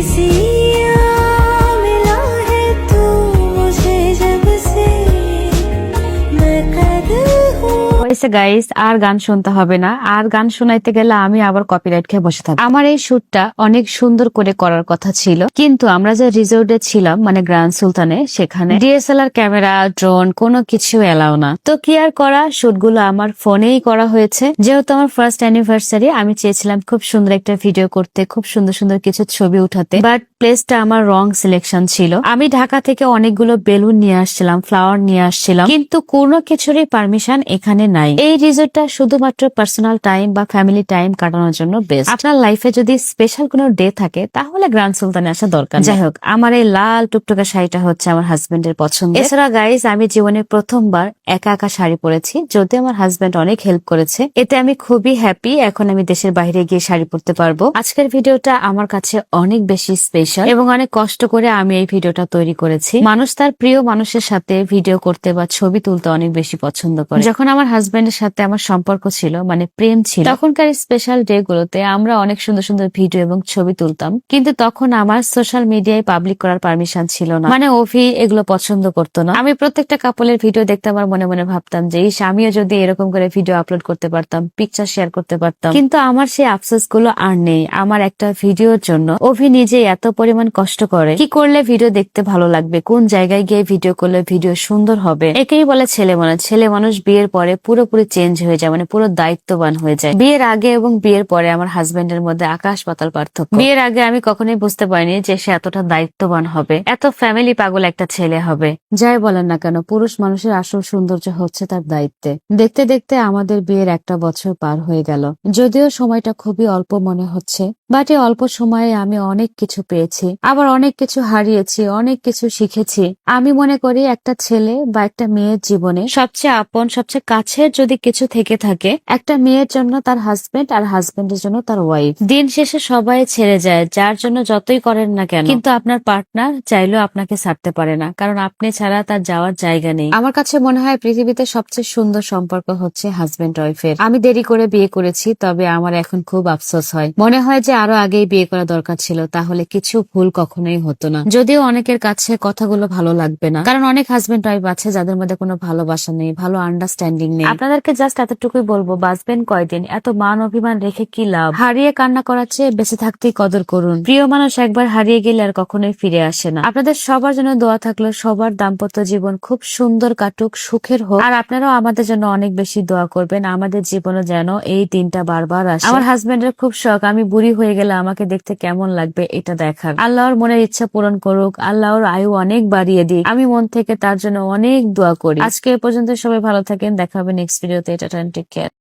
easy guys আর গান শুনতে হবে না। আর গান শোনাইতে গেলে আমি আবার কপিরাইট খেয়ে বসে থাকব। আমার এই শুটটা অনেক সুন্দর করে করার কথা ছিল। কিন্তু আমরা যে রিসোর্টে ছিলাম মানে গ্র্যান্ড সুলতানে সেখানে ডিএসএলআর ক্যামেরা ড্রোন কোনো কিছু এলাও না। তো কি আর করা? শুটগুলো আমার ফোনেই করা হয়েছে। যেহেতু আমার ফার্স্ট অ্যানিভার্সারি আমি চেয়েছিলাম খুব সুন্দর একটা ভিডিও করতে, খুব সুন্দর সুন্দর কিছু ছবি উঠাতে। বাট প্লেসটা আমার রং সিলেকশন ছিল। আমি ঢাকা থেকে অনেকগুলো বেলুন নিয়ে আসছিলাম ফ্লাওয়ার নিয়ে আসছিলাম। কিন্তু কোনো কিছুরই পারমিশন এখানে নাই। এই রিসোর্টটা শুধুমাত্র পার্সোনাল টাইম বা ফ্যামিলি টাইম কাটানোর জন্য বেস্ট আপনার লাইফে যদি স্পেশাল কোনো ডে থাকে তাহলে গ্র্যান্ড সুলতানে আসা দরকার যাই হোক আমার এই লাল টুকটুকা শাড়িটা হচ্ছে আমার হাজবেন্ডের পছন্দ এছাড়া গাইজ আমি জীবনে প্রথমবার একা একা শাড়ি পরেছি যদি আমার হাজবেন্ড অনেক হেল্প করেছে। এতে আমি খুবই হ্যাপি এখন আমি দেশের বাইরে গিয়ে শাড়ি পরতে পারব। আজকের ভিডিওটা আমার কাছে অনেক বেশি স্পেশাল এবং অনেক কষ্ট করে আমি এই ভিডিওটা তৈরি করেছি। মানুষ তার প্রিয় মানুষের সাথে ভিডিও করতে বা ছবি তুলতে অনেক বেশি পছন্দ করে। যখন আমার হাজবেন্ডের সাথে আমার সম্পর্ক ছিল মানে প্রেম ছিল। তখনকার স্পেশাল ডে গুলোতে আমরা অনেক সুন্দর সুন্দর ভিডিও এবং ছবি তুলতাম, কিন্তু তখন আমার সোশ্যাল মিডিয়ায় পাবলিক করার পারমিশন ছিল না। মানে অভি এগুলো পছন্দ করতো না। আমি প্রত্যেকটা কাপলের ভিডিও দেখতে আমার মনে মনে ভাবতাম যে, ইস, আমিও যদি এরকম করে ভিডিও আপলোড করতে পারতাম পিকচার শেয়ার করতে পারতাম। কিন্তু আমার সেই আফসোসগুলো আর নেই আমার একটা ভিডিওর জন্য। অভি নিজে এত পরিমাণ কষ্ট করে, কি করলে ভিডিও দেখতে ভালো লাগবে, কোন জায়গায় গিয়ে ভিডিও করলে ভিডিও সুন্দর হবে? একেই বলে ছেলে মানুষ ছেলে মানুষ বিয়ের পরে পুরোপুরি চেঞ্জ হয়ে যায় মানে পুরো দায়িত্ববান হয়ে যায়। বিয়ের আগে এবং বিয়ের পরে আমার হাজবেন্ডের মধ্যে আকাশ পাতাল পার্থক্য। বিয়ের আগে আমি কখনোই বুঝতে পারিনি যে সে এতটা দায়িত্ববান হবে। এত ফ্যামিলি পাগল একটা ছেলে হবে। যাই বলেন না কেন, পুরুষ মানুষের আসল সৌন্দর্য হচ্ছে তার দায়িত্বে। দেখতে দেখতে আমাদের বিয়ের একটা বছর পার হয়ে গেল। যদিও সময়টা খুবই অল্প মনে হচ্ছে বাট এই অল্প সময়ে আমি অনেক কিছু পেয়েছি, আবার অনেক কিছু হারিয়েছি, অনেক কিছু শিখেছি। আমি মনে করি একটা ছেলে বা একটা মেয়ের জীবনে সবচেয়ে আপন, সবচেয়ে কাছের যদি কিছু থেকে থাকে, একটা মেয়ের জন্য তার হাজবেন্ড আর হাজবেন্ডের জন্য তার ওয়াইফ দিন শেষে সবাই ছেড়ে যায়, যার জন্য যতই করেন না কেন। কিন্তু আপনার পার্টনার চাইলেও আপনাকে ছাড়তে পারে না, কারণ আপনি ছাড়া তার যাওয়ার জায়গা নেই। আমার কাছে মনে হয় পৃথিবীতে সবচেয়ে সুন্দর সম্পর্ক হচ্ছে হাজবেন্ড ওয়াইফের আমি দেরি করে বিয়ে করেছি, তবে আমার এখন খুব আফসোস হয়। মনে হয় যে আরও আগেই বিয়ে করা দরকার ছিল, তাহলে কিছু ভুল কখনোই হতো না। যদিও অনেকের কাছে কথাগুলো ভালো লাগবে না, কারণ অনেক হাজবেন্ড ওয়াইফ আছে যাদের মধ্যে কোনো ভালোবাসা নেই, ভালো আন্ডারস্ট্যান্ডিং নেই। আপনাদেরকে জাস্ট এতটুকুই বলব, বাঁচবেন কয়দিন? এত মান অভিমান রেখে কি লাভ? হারিয়ে কান্না করার চেয়ে বেঁচে থাকতেই কদর করুন। প্রিয় মানুষ, একবার হারিয়ে গেলে আর কখনোই ফিরে আসে না। আপনাদের সবার জন্য দোয়া থাকল, সবার দাম্পত্য জীবন খুব সুন্দর কাটুক, সুখের হোক। আর আপনারাও আমাদের জন্য অনেক বেশি দোয়া করবেন, আমাদের জীবনে যেন এই দিনটা বারবার আসে। আমার হাজবেন্ডের খুব শখ, আমি বুড়ি হয়ে গেলে আমাকে দেখতে কেমন লাগবে এটা দেখার। আল্লাহর মনের ইচ্ছা পূরণ করুক, আল্লাহর আয়ু অনেক বাড়িয়ে দিক। আমি মন থেকে তার জন্য অনেক দোয়া করি। আজকে এ পর্যন্ত সবাই ভালো থাকেন, দেখা next video they turn to get.